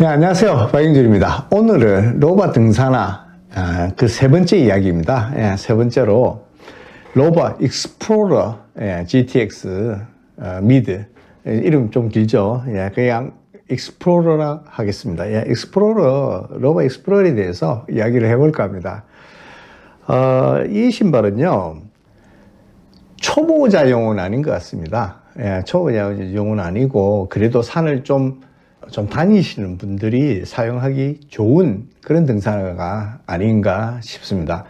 네, 안녕하세요. 박영준입니다. 오늘은 로바 등산화 그세 번째 이야기입니다. 예, 세 번째로 로바 익스플로러 예, GTX 어, 미드 예, 이름 좀 길죠. 예, 그냥 익스플로러라 하겠습니다. 예, 익스플로러 로바 익스플로러에 대해서 이야기를 해볼까 합니다. 어, 이 신발은요. 초보자용은 아닌 것 같습니다. 예, 초보자용은 아니고 그래도 산을 좀, 좀 다니시는 분들이 사용하기 좋은 그런 등산화가 아닌가 싶습니다.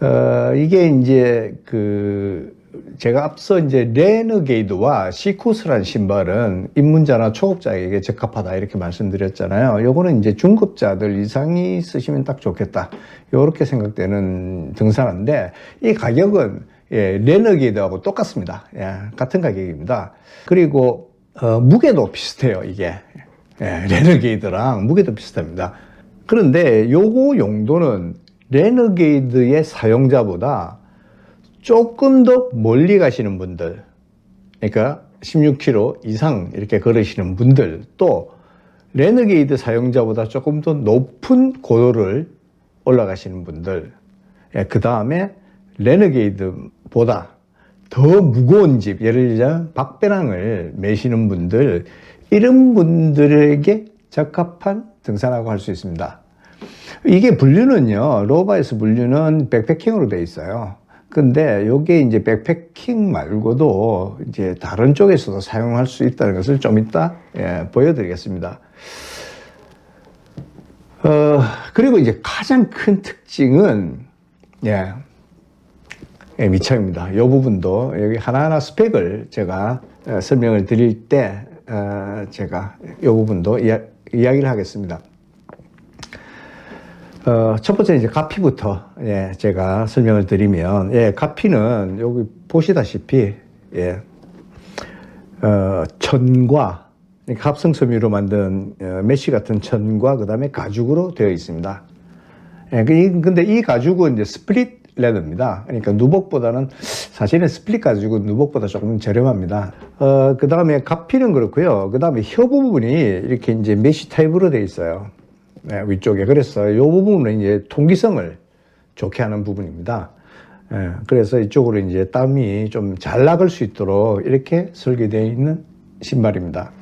어, 이게 이제 그 제가 앞서 이제 레너게이드와 시쿠스란 신발은 입문자나 초급자에게 적합하다 이렇게 말씀드렸잖아요. 요거는 이제 중급자들 이상이 쓰시면 딱 좋겠다. 요렇게 생각되는 등산화인데 이 가격은 예, 레너게이드하고 똑같습니다. 예, 같은 가격입니다. 그리고 어, 무게도 비슷해요. 이게 예, 레너게이드랑 무게도 비슷합니다. 그런데 요거 용도는 레너게이드의 사용자보다 조금 더 멀리 가시는 분들, 그러니까 16km 이상 이렇게 걸으시는 분들, 또 레너게이드 사용자보다 조금 더 높은 고도를 올라가시는 분들, 그 다음에 레너게이드보다 더 무거운 집, 예를 들자면 박배랑을 매시는 분들, 이런 분들에게 적합한 등산화고 할 수 있습니다. 이게 분류는요, 로바에서 분류는 백패킹으로 되어 있어요. 근데 요게 이제 백패킹 말고도 이제 다른 쪽에서도 사용할 수 있다는 것을 좀 이따 예, 보여드리겠습니다. 어, 그리고 이제 가장 큰 특징은 예, 예, 미창입니다. 이 부분도 여기 하나하나 스펙을 제가 어, 설명을 드릴 때 어, 제가 이 부분도 이야, 이야 기를 하겠습니다. 어, 첫 번째 이제 가피부터 예, 제가 설명을 드리면 예, 가피는 여기 보시다시피 예, 어, 천과 합성섬유로 만든 어, 메쉬 같은 천과 그 다음에 가죽으로 되어 있습니다. 예, 그 이- 근데 이 가죽은 이제 스플릿 레더입니다. 그러니까 누복보다는 사실은 스플릿 가죽은 누복보다 조금 저렴합니다. 어, 그 다음에 가피는 그렇고요. 그 다음에 혀 부분이 이렇게 이제 메쉬 타입으로 되어 있어요. 네, 위쪽에. 그래서 이 부분은 이제 통기성을 좋게 하는 부분입니다. 예, 그래서 이쪽으로 이제 땀이 좀 잘 나갈 수 있도록 이렇게 설계되어 있는 신발입니다.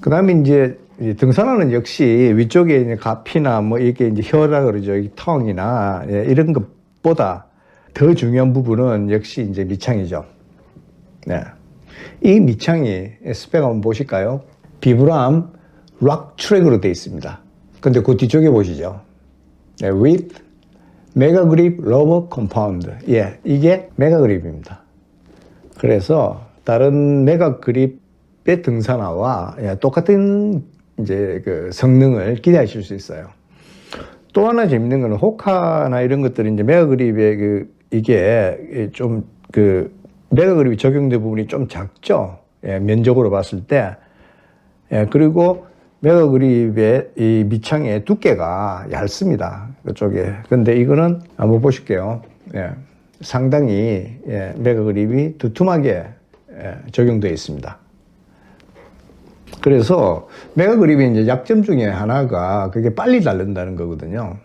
그 다음에 이제 이 등산화는 역시 위쪽에 이제 가피나 뭐 이게 이제 혀라 그러죠. 이 텅이나 예, 이런 것보다 더 중요한 부분은 역시 이제 밑창이죠. 네. 이 밑창이 스펙 한번 보실까요? 비브람 락 트랙으로 되어 있습니다. 근데 그 뒤쪽에 보시죠. 네, with 메가 그립 러버 컴파운드. 예, 이게 메가 그립입니다. 그래서 다른 메가 그립의 등산화와 예, 똑같은 이제 그 성능을 기대하실 수 있어요. 또 하나 재밌는 거는 호카나 이런 것들이 이제 메가 그립의 그 이게 좀그 메가 그립이 적용된 부분이 좀 작죠. 예, 면적으로 봤을 때. 예, 그리고 메가 그립의 이 밑창의 두께가 얇습니다. 그쪽에. 근데 이거는 한번 보실게요. 예, 상당히 예, 메가 그립이 두툼하게 예, 적용되어 있습니다. 그래서 메가 그립의 이제 약점 중에 하나가 그게 빨리 닳는다는 거거든요.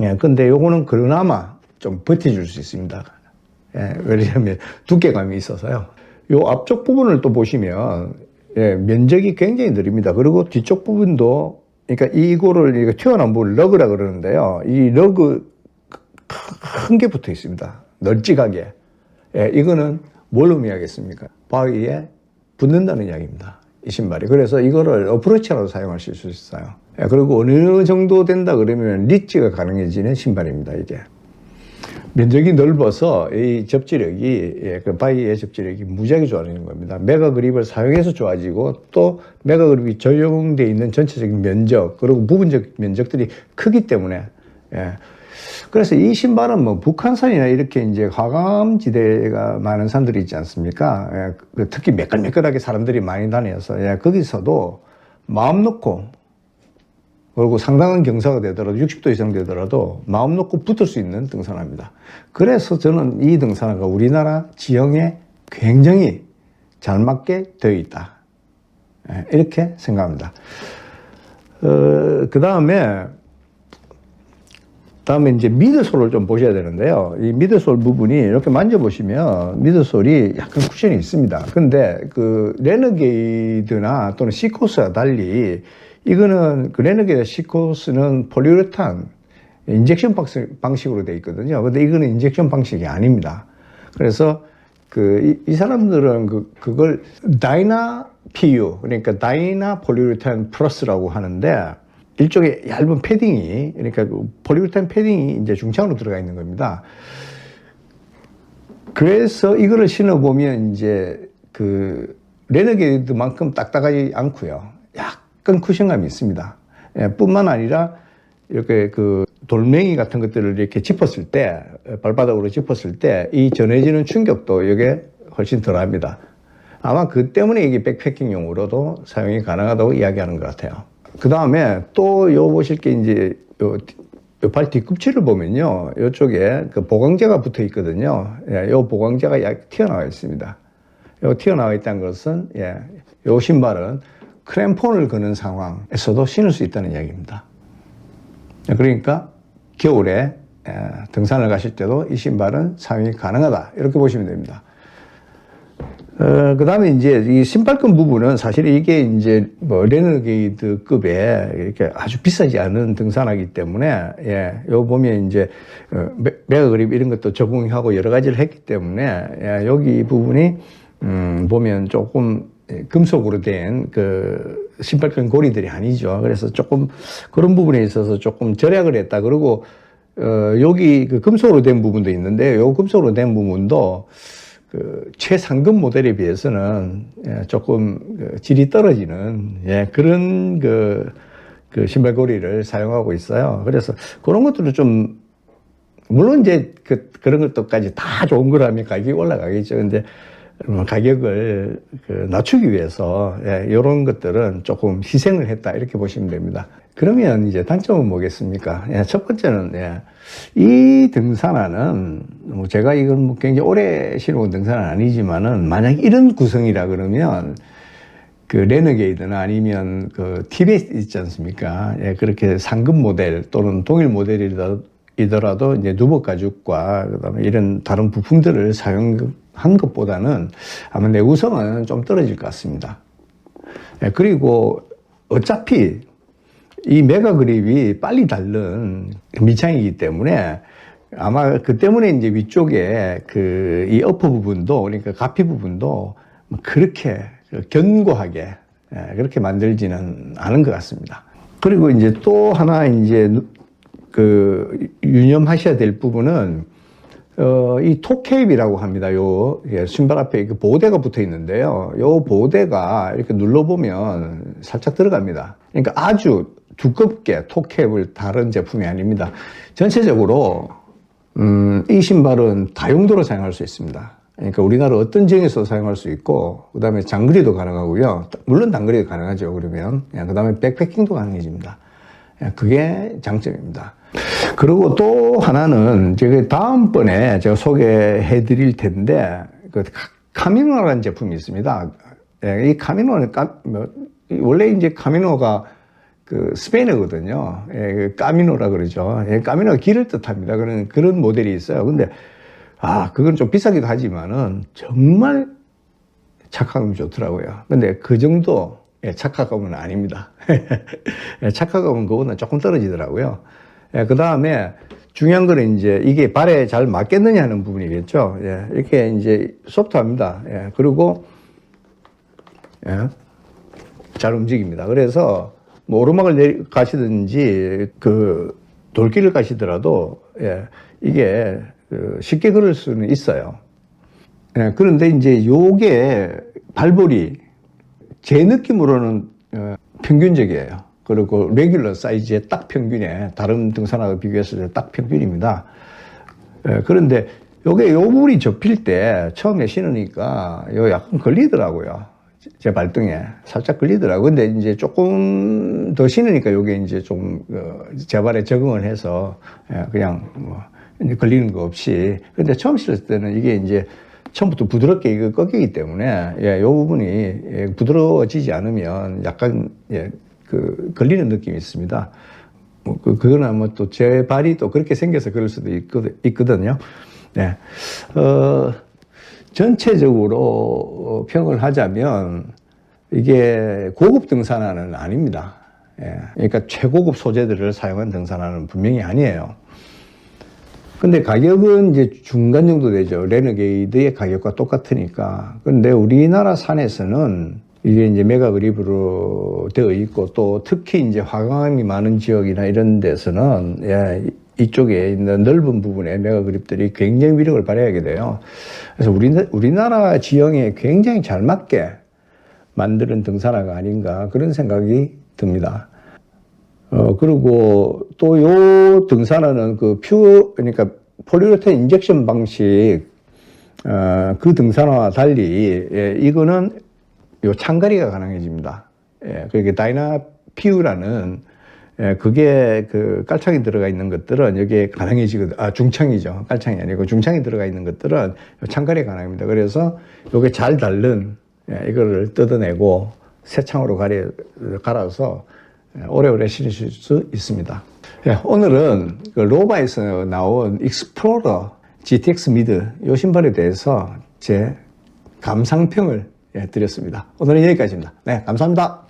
예, 근데 요거는 그나마 좀 버텨줄 수 있습니다. 예, 왜냐하면 두께감이 있어서요. 요 앞쪽 부분을 또 보시면 예, 면적이 굉장히 느립니다. 그리고 뒤쪽 부분도 그러니까 이거를 이거 튀어나온 부분 러그라 그러는데요. 이 러그 큰 게 붙어 있습니다. 널찍하게. 예, 이거는 뭘 의미하겠습니까? 바위에 붙는다는 이야기입니다. 이 신발이. 그래서 이거를 어프로치라도 사용하실 수 있어요. 예, 그리고 어느 정도 된다 그러면 리치가 가능해지는 신발입니다, 이게. 면적이 넓어서 이 접지력이 예, 그 바위의 접지력이 무지하게 좋아지는 겁니다. 메가 그립을 사용해서 좋아지고 또 메가 그립이 적용되어 있는 전체적인 면적 그리고 부분적 면적들이 크기 때문에 예. 그래서 이 신발은 뭐 북한산이나 이렇게 이제 화감지대가 많은 산들이 있지 않습니까? 예, 그 특히 매끌매끌하게 사람들이 많이 다녀서 예, 거기서도 마음 놓고 그리고 상당한 경사가 되더라도 60도 이상 되더라도 마음 놓고 붙을 수 있는 등산화입니다. 그래서 저는 이 등산화가 우리나라 지형에 굉장히 잘 맞게 되어 있다. 예, 이렇게 생각합니다. 어, 그 다음에 다음에 이제 미드솔을 좀 보셔야 되는데요. 이 미드솔 부분이 이렇게 만져보시면 미드솔이 약간 쿠션이 있습니다. 근데 그 레너게이드나 또는 시코스와 달리 이거는 그 레너게이드 시코스는 폴리우레탄 인젝션 방식- 방식으로 되어 있거든요. 근데 이거는 인젝션 방식이 아닙니다. 그래서 그, 이, 이 사람들은 그, 그걸 다이나 PU, 그러니까 다이나 폴리우레탄 플러스라고 하는데 일종의 얇은 패딩이, 그러니까 그 폴리우레탄 패딩이 이제 중창으로 들어가 있는 겁니다. 그래서 이거를 신어보면 이제 그 레너게이드만큼 딱딱하지 않고요. 약간 쿠션감이 있습니다. 예, 뿐만 아니라 이렇게 그 돌멩이 같은 것들을 이렇게 짚었을 때, 발바닥으로 짚었을 때 이 전해지는 충격도 이게 훨씬 덜 합니다. 아마 그 때문에 이게 백패킹용으로도 사용이 가능하다고 이야기하는 것 같아요. 그 다음에 또 요 보실 게 이제 요, 요 발 뒤꿈치를 보면요. 요쪽에 그 보강제가 붙어 있거든요. 예, 요 보강제가 약 튀어나와 있습니다. 요 튀어나와 있다는 것은, 예, 요 신발은 크램폰을 거는 상황에서도 신을 수 있다는 이야기입니다. 그러니까 겨울에 에, 등산을 가실 때도 이 신발은 사용이 가능하다. 이렇게 보시면 됩니다. 어, 그 다음에 이제 이 신발끈 부분은 사실 이게 이제 뭐 레너게이드 급에 이렇게 아주 비싸지 않은 등산하기 때문에 예, 요 보면 이제 어, 매- 매가 그립 이런 것도 적응하고 여러 가지를 했기 때문에 예, 여기 부분이 음, 보면 조금 예, 금속으로 된 그 신발끈 고리들이 아니죠. 그래서 조금 그런 부분에 있어서 조금 절약을 했다. 그리고 어, 여기 그 금속으로 된 부분도 있는데 요 금속으로 된 부분도 그 최상급 모델에 비해서는 예, 조금 그 질이 떨어지는 예, 그런 그, 그 신발고리를 사용하고 있어요. 그래서 그런 것들을 좀 물론 이제 그, 그런 것도까지 다 좋은 거라면 가격이 올라가겠죠. 근데 뭐 가격을 그 낮추기 위해서 예, 이런 것들은 조금 희생을 했다 이렇게 보시면 됩니다. 그러면 이제 단점은 뭐겠습니까? 예, 첫 번째는 예, 이 등산화는 뭐 제가 이걸 뭐 굉장히 오래 신어온 등산은 아니지만은 만약 이런 구성이라 그러면 그 레너게이드나 아니면 그 티베트 있지 않습니까? 예, 그렇게 상급 모델 또는 동일 모델이더라도 이제 누버 가죽과 그다음에 이런 다른 부품들을 사용 한 것보다는 아마 내구성은 좀 떨어질 것 같습니다. 예, 그리고 어차피 이 메가 그립이 빨리 닳는 밑창이기 때문에 아마 그 때문에 이제 위쪽에 그 이 어퍼 부분도 그러니까 가피 부분도 뭐 그렇게 견고하게 예, 그렇게 만들지는 않은 것 같습니다. 그리고 이제 또 하나 이제 그 유념하셔야 될 부분은 어, 이 톱캡이라고 합니다. 요 예, 신발 앞에 그 보호대가 붙어 있는데요. 요 보호대가 이렇게 눌러보면 살짝 들어갑니다. 그러니까 아주 두껍게 톱캡을 다른 제품이 아닙니다. 전체적으로 음, 이 신발은 다용도로 사용할 수 있습니다. 그러니까 우리나라 어떤 지역에서 사용할 수 있고, 그 다음에 장거리도 가능하고요. 물론 단거리도 가능하죠. 그러면. 그 다음에 백패킹도 가능해집니다. 예, 그게 장점입니다. 그리고 또 하나는 제가 다음번에 제가 소개해 드릴 텐데, 그 카- 카미노라는 제품이 있습니다. 예, 이 카미노는 까, 뭐, 이 원래 이제 카미노가 그 스페인어거든요. 예, 그 까미노라 그러죠. 예, 까미노가 길을 뜻합니다. 그런 그런 모델이 있어요. 근데 아 그건 좀 비싸기도 하지만은 정말 착화감이 좋더라고요. 근데 그 정도 예, 착화감은 아닙니다. 예, 착화감은 그거보다 조금 떨어지더라고요. 예, 그 다음에 중요한 거는 이제 이게 발에 잘 맞겠느냐 하는 부분이겠죠. 예, 이렇게 이제 소프트합니다. 예, 그리고 예, 잘 움직입니다. 그래서 뭐 오르막을 내리 가시든지 그 돌길을 가시더라도 예, 이게 그 쉽게 걸을 수는 있어요. 예, 그런데 이제 요게 발볼이 제 느낌으로는 어, 평균적이에요. 그리고 레귤러 사이즈의 딱 평균에 다른 등산화와 비교했을 때 딱 평균입니다. 예, 그런데 요게 요 부분이 접힐 때 처음에 신으니까 요 약간 걸리더라고요. 제- 제 발등에 살짝 걸리더라고요. 근데 이제 조금 더 신으니까 요게 이제 좀, 어, 제 발에 적응을 해서 예, 그냥 뭐 걸리는 거 없이. 근데 처음 신을 때는 이게 이제 처음부터 부드럽게 이거 꺾이기 때문에 예, 요 부분이 예, 부드러워지지 않으면 약간 예, 그 걸리는 느낌이 있습니다. 뭐 그, 그거는 아마 또 제 발이 또 그렇게 생겨서 그럴 수도 있거든, 있거든요. 네. 어, 전체적으로 어, 평을 하자면 이게 고급 등산화는 아닙니다. 예. 그러니까 최고급 소재들을 사용한 등산화는 분명히 아니에요. 근데 가격은 이제 중간 정도 되죠. 레너게이드의 가격과 똑같으니까. 근데 우리나라 산에서는 이게 이제 메가 그립으로 되어 있고 또 특히 이제 화강암이 많은 지역이나 이런 데서는 예, 이쪽에 있는 넓은 부분에 메가 그립들이 굉장히 위력을 발휘하게 돼요. 그래서 우리, 우리나라 지형에 굉장히 잘 맞게 만드는 등산화가 아닌가 그런 생각이 듭니다. 어, 그리고 또 요 등산화는 그 퓨, 그러니까 폴리우레탄 인젝션 방식, 어, 그 등산화와 달리, 예, 이거는 요 창가리가 가능해집니다. 예, 그게 다이나피우라는, 예, 그게 그 깔창이 들어가 있는 것들은 여기에 가능해지거든. 아, 중창이죠. 깔창이 아니고 중창이 들어가 있는 것들은 요 창가리가 가능합니다. 그래서 요게 잘 닳는, 예, 이거를 뜯어내고 새 창으로 가려, 갈아서 예, 오래오래 신으실 수 있습니다. 예, 오늘은 그 로바에서 나온 익스플로러 GTX 미드 이 신발에 대해서 제 감상평을 예, 드렸습니다. 오늘은 여기까지입니다. 네, 감사합니다.